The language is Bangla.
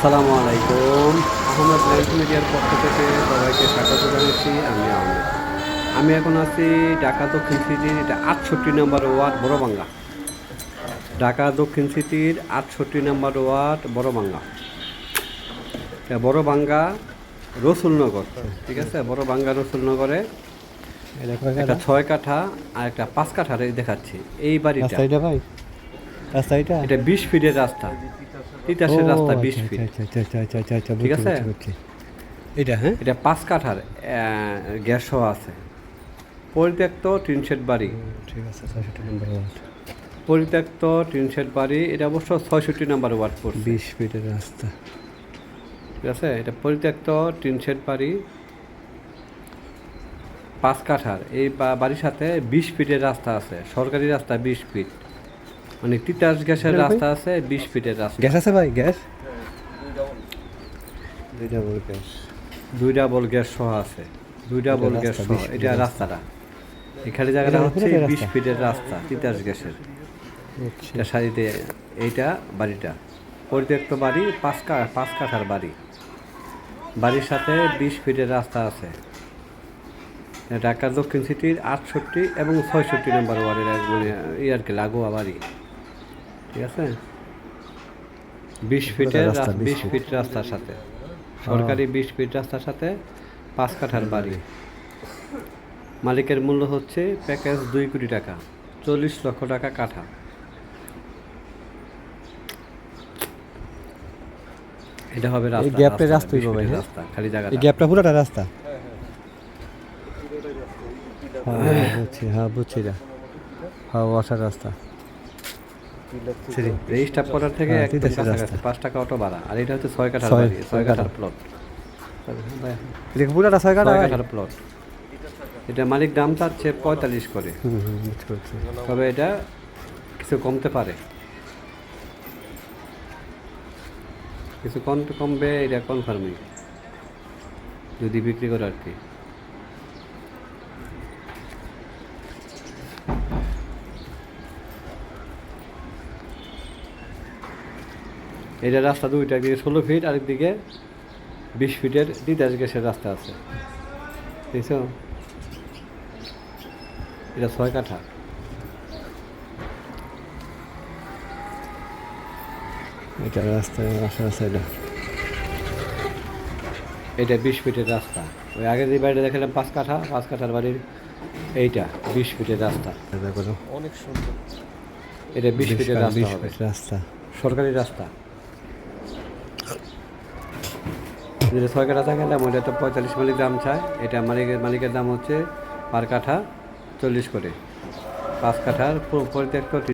আসসালামু আলাইকুম। আহমেদ লাইফ মিডিয়ার পক্ষ থেকে সবাইকে স্বাগত জানাচ্ছি। আমি আহমেদ। আমি এখন আছি ঢাকা দক্ষিণ সিটির এটা আটষট্টি নম্বর ওয়ার্ড বড়বাঙ্গা ঢাকা দক্ষিণ সিটির আটষট্টি নম্বর ওয়ার্ড বড়বাঙ্গা এটা বড়বাঙ্গা রসুলনগর। ঠিক আছে? বড়বাঙ্গা রসুলনগরে একটা ছয় কাঠা আর একটা পাঁচ কাঠার এই দেখাচ্ছি। এই বাড়িটা। এটা বিশ ফিটের রাস্তা। তিতাসের রাস্তা আচ্ছা, বিশ ফিট। আচ্ছা, আচ্ছা, আচ্ছা, ঠিক আছে? এটা হ্যাঁ? এটা পাঁচ কাঠার গ্যাস সহ আছে। পরিত্যক্ত টিন শেড বাড়ি ঠিক আছে ছয়ষট্টি নম্বর ওয়ার্ড। পরিত্যক্ত টিন শেড বাড়ি এটা অবশ্য ছয়ষট্টি নাম্বার ওয়ার্ড পড়ছে। বিশ ফিটের রাস্তা। ঠিক আছে? এটা পরিত্যক্ত টিন শেড বাড়ি পাঁচ কাঠার। এই বাড়ির সাথে বিশ ফিটের রাস্তা আছে সরকারি রাস্তা বিশ ফিট। মানে তিতাস গ্যাসের রাস্তা আছে বিশ ফিটের রাস্তা। গ্যাস আছে ভাই গ্যাস? দুই ডাবল গ্যাস। দুই ডাবল গ্যাস সহ আছে। দুই ডাবল গ্যাস সহ এটা রাস্তাটা। এখানে জায়গাটা হচ্ছে বিশ ফিটের রাস্তা তিতাস গ্যাসের। এটা সারিতে এইটা বাড়িটা। পরিত্যক্ত বাড়ি পাঁচ কা পাঁচ কাঠার বাড়ি। বাড়ির সাথে বিশ ফিটের রাস্তা আছে। ঢাকা দক্ষিণ সিটির আটষট্টি এবং ছয়ষট্টি নম্বর ওয়ার্ডের এক ই আর কি লাগোয়া বাড়ি। ঠিক আছে? বিশ ফিটের রাস্তা, রাস- 20 বিশ ফিট। রাস্তার সাথে। সরকারি বিশ ফিট রাস্তার সাথে পাঁচ কাঠার বাড়ি। মালিকের মূল্য হচ্ছে প্যাকেজ দুই কোটি টাকা চল্লিশ লক্ষ টাকা কাঠা। এটা হবে রাস্তা গ্যাপটা রাস্তা, রাস্তাই 20 হ্যাঁ? রাস্তা খালি জায়গা এই গ্যাপটা পুরোটা রাস্তা? হ্যাঁ। বুঝছি হ্যাঁ বুঝছি হ্যাঁ ওয়াটার রাস্তা। রেজিস্টার করার থেকে হ্যাঁ, একদম কাছাকাছি পাঁচ টাকা অটো ভাড়া। আর এটা হচ্ছে ছয় কাঠার বাড়ি ছয় কাঠার কাঠা। প্লট পুরোটা ছয় কাঠা কাঠার প্লট এটা মালিক দাম চাচ্ছে পঁয়তাল্লিশ করে। তবে এটা কিছু কমতে পারে। কিছু কম কমবে এটা কনফার্মই যদি বিক্রি করে আর কি। এটা রাস্তা দুইটা একদিকে ষোলো ফিট আরেকদিকে বিশ ফিটের তিতাস গ্যাসের রাস্তা আছে। দেখছ? এটা ছয় কাঠা। এটা রাস্তা আসার রাস্তা এটা। এটা বিশ ফিটের রাস্তা। ওই আগে যে বাড়িটা দেখালাম পাঁচ কাঠা পাঁচ কাঠার বাড়ির এইটা বিশ ফিটের রাস্তা। অনেক সুন্দর। এটা বিশ ফিটের রাস্তা হবে। রাস্তা। সরকারি রাস্তা। যেটা ছয় কাঠা থাকলাম ওইটা তো পঁয়তাল্লিশ মালিক দাম চায়। এটা মালিকের মালিকের দাম হচ্ছে পার কাঠা চল্লিশ করে। পাঁচ কাঠার পরিত্যক্ত